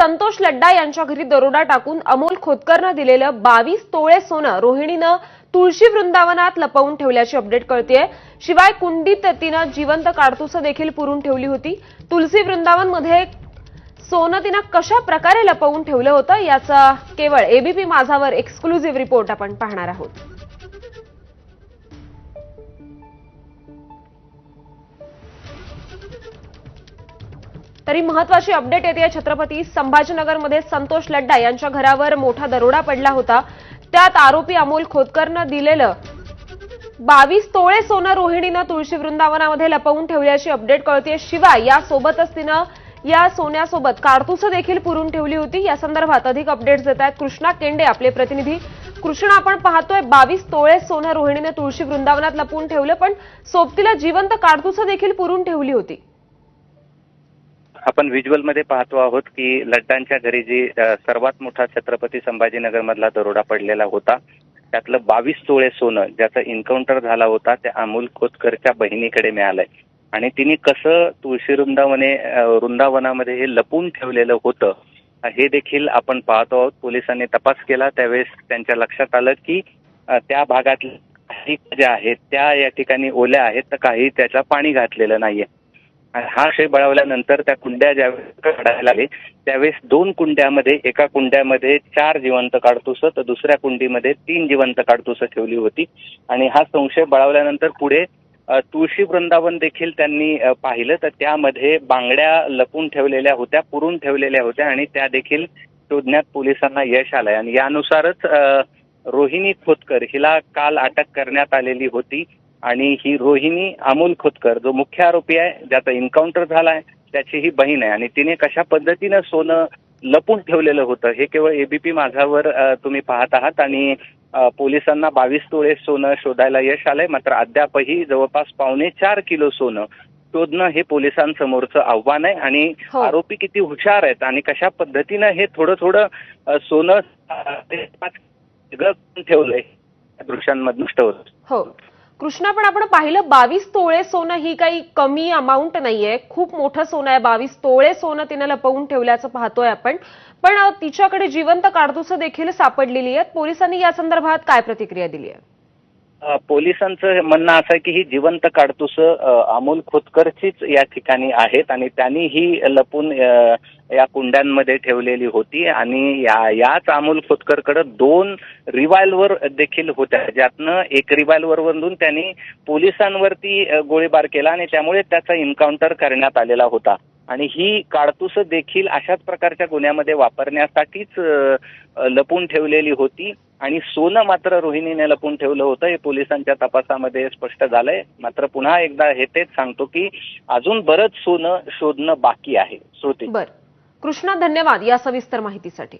संतोष लड्डा यांच्या घरी दरोडा टाकून अमोल खोतकरनं दिलेलं बावीस तोळे सोनं रोहिणीनं तुळशी वृंदावनात लपवून ठेवल्याची अपडेट कळतेय. शिवाय कुंडीत तिनं जिवंत काडतुसं देखील पुरून ठेवली होती. तुलसी वृंदावनमध्ये सोनं तिनं कशा प्रकारे लपवून ठेवलं होतं याचा केवळ एबीपी माझावर एक्सक्लुझिव्ह रिपोर्ट आपण पाहणार आहोत. तरी महत्वाची अपडेट येते. छत्रपती संभाजीनगरमध्ये संतोष लड्डा यांच्या घरावर मोठा दरोडा पडला होता. त्यात आरोपी अमोल खोतकरनं दिलेलं बावीस तोळे सोनं रोहिणीनं तुळशी वृंदावनामध्ये लपवून ठेवल्याची अपडेट कळते शिवाय यासोबतच तिनं या सोन्यासोबत काडतुसं देखील पुरून ठेवली होती. या संदर्भात अधिक अपडेट्स देत आहेत कृष्णा केंडे आपले प्रतिनिधी. कृष्णा आपण पाहतोय बावीस तोळे सोनं रोहिणीने तुळशी वृंदावनात लपवून ठेवलं पण सोबतीला जिवंत काडतुसं देखील पुरून ठेवली होती. आपण व्हिज्युअलमध्ये पाहतो आहोत की लड्डांच्या घरी जी सर्वात मोठा छत्रपती संभाजीनगर मधला दरोडा पडलेला होता त्यातलं बावीस तोळे सोनं ज्याचा इन्काउंटर झाला होता त्या अमोल खोतकरच्या बहिणीकडे मिळालंय. आणि तिने कसं तुळशी वृंदावने वृंदावनामध्ये हे लपून ठेवलेलं होतं हे देखील आपण पाहतो आहोत. पोलिसांनी तपास केला. त्यावेळेस त्यांच्या लक्षात आलं की त्या भागातल्या काही ज्या आहेत त्या या ठिकाणी ओल्या आहेत तर काही त्याला पाणी घातलेलं नाहीये. हा शे बळवल्यानंतर त्या कुंड्या ज्यावेळेस काढायला आले त्यावेळेस दोन कुंड्यामध्ये एका कुंड्यामध्ये चार जिवंत काडतुसं तर दुसऱ्या कुंडीमध्ये तीन जिवंत काडतुसं ठेवली होती. आणि हा संशय बळावल्यानंतर पुढे तुळशी वृंदावन देखील त्यांनी पाहिलं. तर त्यामध्ये बांगड्या लपून ठेवलेल्या होत्या पुरून ठेवलेल्या होत्या आणि त्या देखील शोधण्यात पोलिसांना यश आलंय. आणि यानुसारच रोहिणी खोतकर हिला काल अटक करण्यात आलेली होती. आणि ही रोहिणी अमोल खोतकर जो मुख्य आरोपी आहे ज्याचा एन्काउंटर झाला आहे त्याची ही बहीण आहे. आणि तिने कशा पद्धतीनं सोनं लपून ठेवलेलं होतं हे केवळ एबीपी माझावर तुम्ही पाहत आहात. आणि पोलिसांना बावीस तोळे सोनं शोधायला यश आलंय. मात्र अद्यापही जवळपास पावणे चार किलो सोनं शोधणं हे पोलिसांसमोरचं आव्हान आहे. आणि हो. आरोपी किती हुशार आहेत आणि कशा पद्धतीनं हे थोडं थोडं सोनं ठेवलंय दृश्यांमधून नष्ट होत हो. कृष्णा पण आपण पाहिलं बावीस तोळे सोनं ही काही कमी अमाऊंट नाहीये. खूप मोठं सोनं आहे. बावीस तोळे सोनं तिनं लपवून ठेवल्याचं पाहतोय आपण. पण तिच्याकडे जिवंत काडतुसं देखील सापडलेली आहेत. पोलिसांनी या संदर्भात काय प्रतिक्रिया दिली आहे? पोलिसांचं म्हणणं असं आहे की ही जिवंत काडतुस अमोल खोतकरचीच या ठिकाणी आहेत आणि त्यांनी ही लपून या कुंड्यांमध्ये ठेवलेली होती आणि या याच अमोल खोतकरकडे दोन रिव्हॉल्वर देखील होत्या. ज्यातनं एक रिव्हॉल्वर वरून त्यांनी पोलिसांवरती गोळीबार केला आणि त्यामुळे त्याचा एन्काउंटर करण्यात आलेला होता. आणि ही काडतुसं देखील अशाच प्रकारच्या गुन्ह्यामध्ये वापरण्यासाठीच लपून ठेवलेली होती. आणि सोनं मात्र रोहिणीने लपून ठेवलं होतं. हे पोलिसांच्या तपासामध्ये स्पष्ट झालंय. मात्र पुन्हा एकदा हे तेच सांगतो की अजून बरंच सोनं शोधणं बाकी आहे. श्रुती. बर. कृष्णा धन्यवाद या सविस्तर माहितीसाठी.